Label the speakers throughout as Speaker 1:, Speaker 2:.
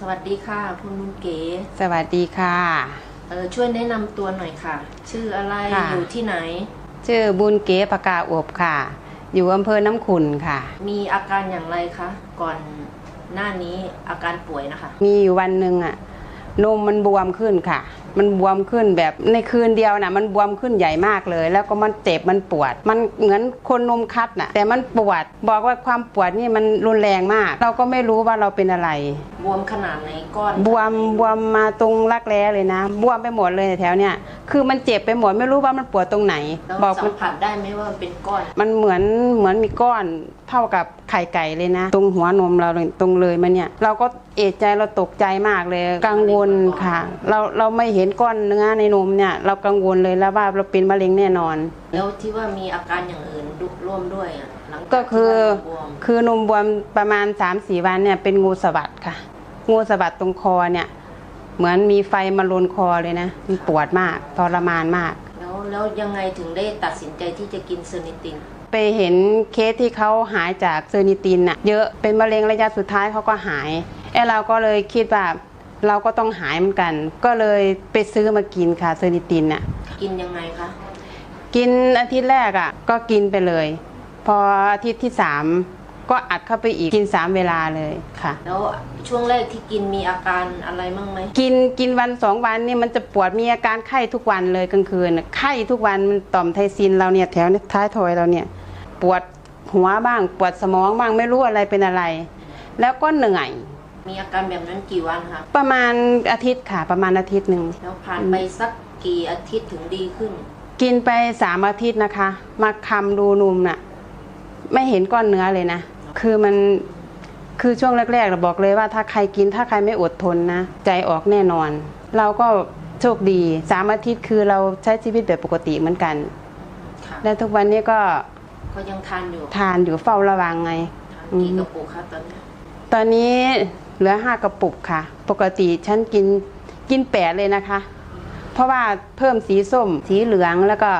Speaker 1: สวัสดีค่ะ คุณลุงเก๋
Speaker 2: สวัสดีค่ะ
Speaker 1: เออช่วยแนะนำตัวหน่อยค่ะ ชื่ออะไร
Speaker 2: ค่ะ
Speaker 1: อยู่ที่ไหน
Speaker 2: ชื่อบุญเก๋ปากาอบค่ะ อยู่อำเภอน้ำขุนค่ะ
Speaker 1: มีอาการอย่างไรคะ ก่อนหน้านี้อาการป่วยนะคะ
Speaker 2: มีอยู่วันหนึ่งอะนมมันบวมขึ้นค่ะ มันบวมขึ้นแบบในคืนเดียวนะมันบวมขึ้นใหญ่มากเลย แล้วก็มันเจ็บมันปวด มันเหมือนคนนมคัดน่ะแต่มันปวดบอกว่าความปวดนี่มันรุนแรงมาก เราก็ไม่รู้ว่าเราเป็นอะไร
Speaker 1: บวมขนาดไหนก้อน
Speaker 2: บวมบวมมาตรงรักแร้เลยนะ บวมไปหมดเลยแถวเนี้ยคือมันเจ็บไปหมดไม่รู้ว่ามันปวดตรงไหน
Speaker 1: แล้ว
Speaker 2: บอก
Speaker 1: สั
Speaker 2: มั
Speaker 1: ม
Speaker 2: น
Speaker 1: ผัสได้ไหมว่ามันเป็นก้อน
Speaker 2: มันเหมือนเหมือนมีก้อนเท่ากับไข่ไก่เลยนะ ตรงหัวนมเราเลยตรงเลยมันเนี่ย เราก็เอะใจเราตกใจมากเลย กังวลค่ะ เราเราไม่เห็นก้อนเนื้อในนมเนี่ย เรากังวลเลยแล้วว่าเราเป็นมะเร็งแน่นอน
Speaker 1: แล้วที่ว่ามีอาการอย่างอื่นดุร่วมด้วยอะหลังจาก
Speaker 2: ก็คือ
Speaker 1: ที่ว่าบวม
Speaker 2: คือนมบวมประมาณ3าสี่วันเนี่ยเป็นงูสวัสดค่ะ งูสวัสดตรงคอเนี่ย เหมือนมีไฟมาลนคอเลยนะมันปวดมากทรมานมาก
Speaker 1: แล้วแล้วยังไงถึงได้ตัดสินใจที่จะกินเซนิติน
Speaker 2: ไปเห็นเคสที่เขาหายจากเซอร์นิตินน่ะเยอะเป็นมะเร็งระยะสุดท้ายเขาก็หายไอ้เราก็เลยคิดว่าเราก็ต้องหายเหมือนกัน ก็เลยไปซื้อมากินค่ะเซอร์นิตินน่ะ
Speaker 1: กินยังไงคะ
Speaker 2: กินอาทิตย์แรกอะก็กินไปเลย พออาทิตย์ที่สาม ก็อัดเข้าไปอีกกินสามเวลาเลยค่ะ
Speaker 1: แล้วช่วงแรกที่กินมีอาการอะไรมั่งไหม
Speaker 2: กินกินวันสองวันนี่มันจะปวดมีอาการไข้ทุกวันเลยกลางคืนน่ะไข้ทุกวันมันต่อมไทซินเราเนี่ยแถวท้ายทอยเราเนี่ยปวดหัวบ้างปวดสมองบ้างไม่รู้อะไรเป็นอะไร แล้วก็เหนื่อย
Speaker 1: มีอาการแบบนั้นกี่วันคะ
Speaker 2: ประมาณอาทิตย์ค่ะ ประมาณอาทิตย์หนึ่ง
Speaker 1: แล้วผ่านไปสักกี่อาทิตย์ถึงดีขึ้น
Speaker 2: กินไปสามอาทิตย์นะคะ มาคำดูนุ่มน่ะ ไม่เห็นก้อนเนื้อเลยนะ คือมันคือช่วงแรกๆเราบอกเลยว่าถ้าใครกินถ้าใครไม่อดทนนะ ใจออกแน่นอน เราก็โชคดีสามอาทิตย์คือเราใช้ชีวิตแบบปกติเหมือนกัน
Speaker 1: ค่ะ
Speaker 2: และทุกวันนี้ก็
Speaker 1: ก็ยังทานอยู่
Speaker 2: ทานอยู่เฝ้าระวังไง
Speaker 1: ทานกี่กระปุกคะตอนนี้
Speaker 2: ตอนนี้เหลือห้ากระปุกค่ะ ปกติฉันกินกินแปดเลยนะคะ เพราะว่าเพิ่มสีส้ม สีเหลืองแล้วก็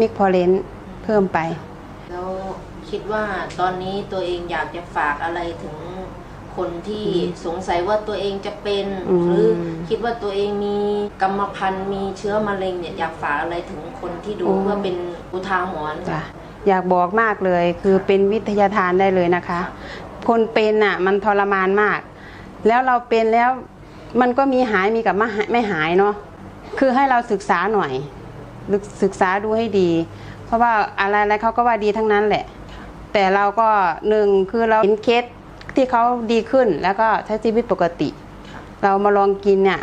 Speaker 2: มิกพอเลนเพิ่มไป
Speaker 1: แล้ว คิดว่าตอนนี้ตัวเองอยากจะฝากอะไรถึงคนที่สงสัยว่าตัวเองจะเป็น
Speaker 2: อืม
Speaker 1: หรือคิดว่าตัวเองมีกรรมพันธุ์มีเชื้อมะเร็งเนี่ยอยากฝากอะไรถึงคนที่ดูเพื่อเป็นอุทาหรณ์
Speaker 2: จ้ะอยากบอกมากเลยคือเป็นวิทยาทานได้เลยนะคะ คนเป็นอะมันทรมานมาก แล้วเราเป็นแล้วมันก็มีหายมีกับไม่หายไม่หายเนาะคือให้เราศึกษาหน่อย ศึกษาดูให้ดี เพราะว่าอะไรอะไรเขาก็ว่าดีทั้งนั้นแหละ แต่เราก็หนึ่งคือเราเห็นเคสที่เขาดีขึ้นแล้วก็ใช้ชีวิตปกติ เรามาลองกินเนี่ย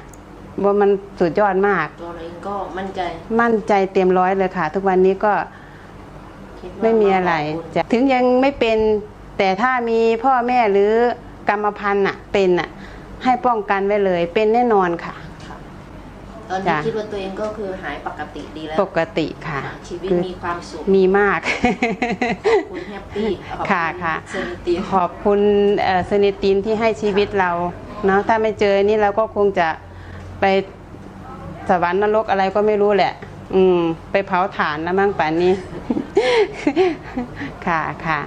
Speaker 2: ว่ามันสุดยอดมาก
Speaker 1: ตัวเราเองก็มั่นใจ
Speaker 2: มั่นใจเต็มร้อยเลยค่ะ ทุกวันนี้ก็
Speaker 1: คิดว่า
Speaker 2: ไม่มีอะไรา
Speaker 1: ขอบคุณ
Speaker 2: จะถึงยังไม่เป็นแต่ถ้ามีพ่อแม่หรือกรรมพันธุ์อะเป็นอะให้ป้องกันไว้เลยเป็นแน่นอนค่ะ
Speaker 1: ค่ะ ตอนนี้
Speaker 2: จ้ะ
Speaker 1: คิดว่าตัวเองก็คือหายปกติดีแล้ว
Speaker 2: ปกติค่ะ
Speaker 1: ชีวิต
Speaker 2: คือ
Speaker 1: มีความสุข
Speaker 2: มีมาก
Speaker 1: คุณแฮปปี้ขอบ
Speaker 2: ค่ะ
Speaker 1: ณ
Speaker 2: ค่ะ
Speaker 1: เซนิติน
Speaker 2: ขอบคุณเอ่อเซนิตินที่ให้ชีวิตเราเนาะถ้าไม่เจอนี่เราก็คงจะไปสวรรค์นรกอะไรก็ไม่รู้แหละ อืม ไปเผาถ่านแล้วมั้งป่านนี้ ค่ะค่ะ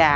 Speaker 2: จ้ะ